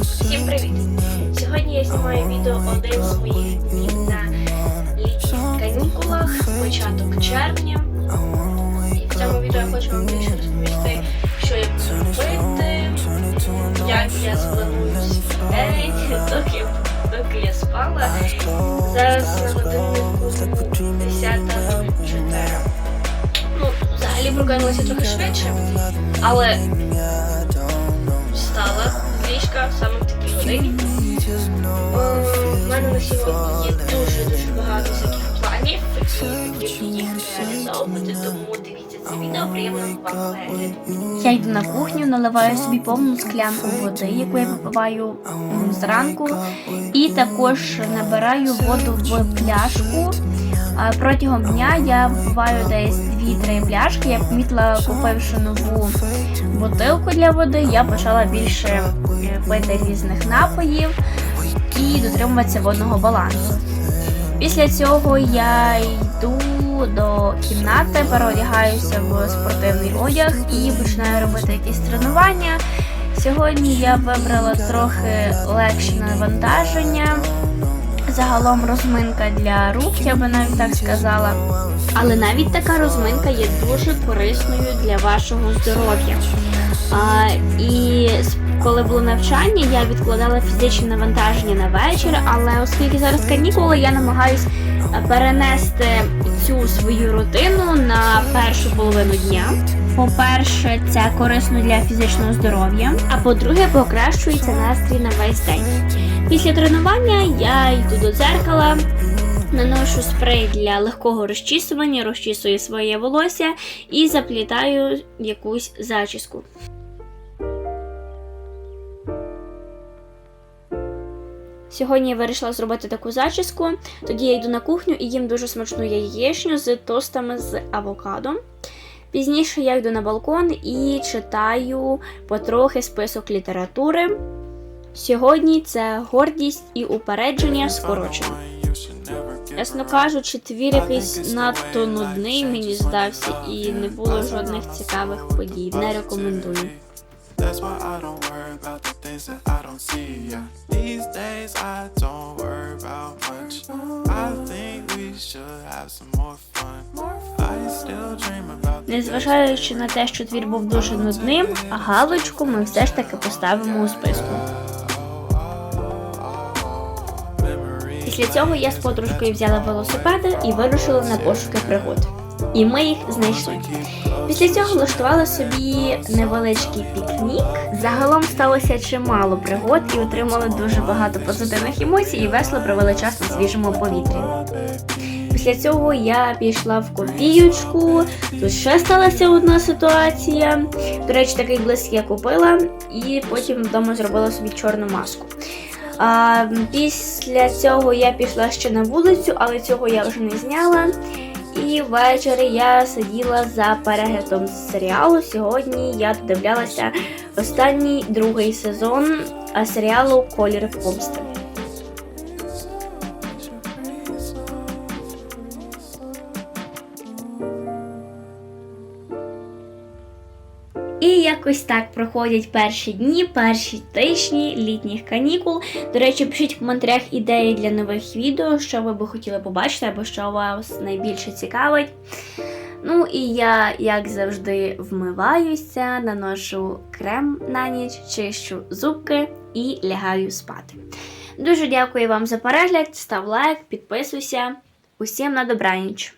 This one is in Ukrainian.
Всім привіт! Сьогодні я знімаю відео один з своїх днів на літніх канікулах, початок червня. Доки я спала. Зараз на годиннику 10.04. Ну, взагалі прокинулася трохи швидше, але встала з ліжка саме в такій годині. У мене на сьогодні є дуже-дуже багато всяких планів, які їх реалізовувати, тому дивіться Я йду на кухню, наливаю собі повну склянку води, яку я випиваю зранку, і також набираю воду в пляшку. Протягом дня я випиваю десь 2-3 пляшки. Я помітила, купивши нову бутилку для води, я почала більше е, пити різних напоїв і дотримуватися водного балансу. Після цього я йду до кімнати, переодягаюся в спортивний одяг і починаю робити якісь тренування. Сьогодні я вибрала трохи легше навантаження. Загалом розминка для рук, я би навіть так сказала. Але навіть така розминка є дуже корисною для вашого здоров'я. А, і коли було навчання, я відкладала фізичне навантаження на вечір, але оскільки зараз канікули, я намагаюсь е, перенести цю свою рутину на першу половину дня. По-перше, це корисно для фізичного здоров'я, а по-друге, покращується настрій на весь день. Після тренування я йду до дзеркала, наношу спрей для легкого розчісування, розчісую своє волосся і заплітаю якусь зачіску. Сьогодні я вирішила зробити таку зачіску. Тоді я йду на кухню і їм дуже смачну яєчню з тостами з авокадо. Пізніше я йду на балкон і читаю потрохи список літератури. Сьогодні це гордість і упередження скорочено. Ясно кажучи, твір якийсь надто нудний мені здався, і не було жодних цікавих подій. Не рекомендую. Things that I don't see. Yeah. These days I don't worry about much. I think we should have some more fun. I still dream about Незважаючи на те, що твір був дуже нудним, а галочку ми все ж таки поставимо у списку. Після цього я з подружкою взяла велосипеди і вирушила на пошуки пригод. І ми їх знайшли. Після цього влаштувала собі невеличкий пікнік. Загалом сталося чимало пригод і отримали дуже багато позитивних емоцій і весело провели час на свіжому повітрі. Після цього я пішла в копіючку. Тут ще сталася одна ситуація. До речі, такий блиск я купила, і потім вдома зробила собі чорну маску. А, після цього я пішла ще на вулицю, але цього я вже не зняла. І ввечері я сиділа за переглядом серіалу. Сьогодні я додивлялася останній другий сезон серіалу Колір помсти. І якось так проходять перші дні, перші тижні літніх канікул. До речі, пишіть в коментарях ідеї для нових відео, що ви би хотіли побачити, або що вас найбільше цікавить. Ну і я, як завжди, вмиваюся, наношу крем на ніч, чищу зубки і лягаю спати. Дуже дякую вам за перегляд, став лайк, підписуйся. Усім на добраніч!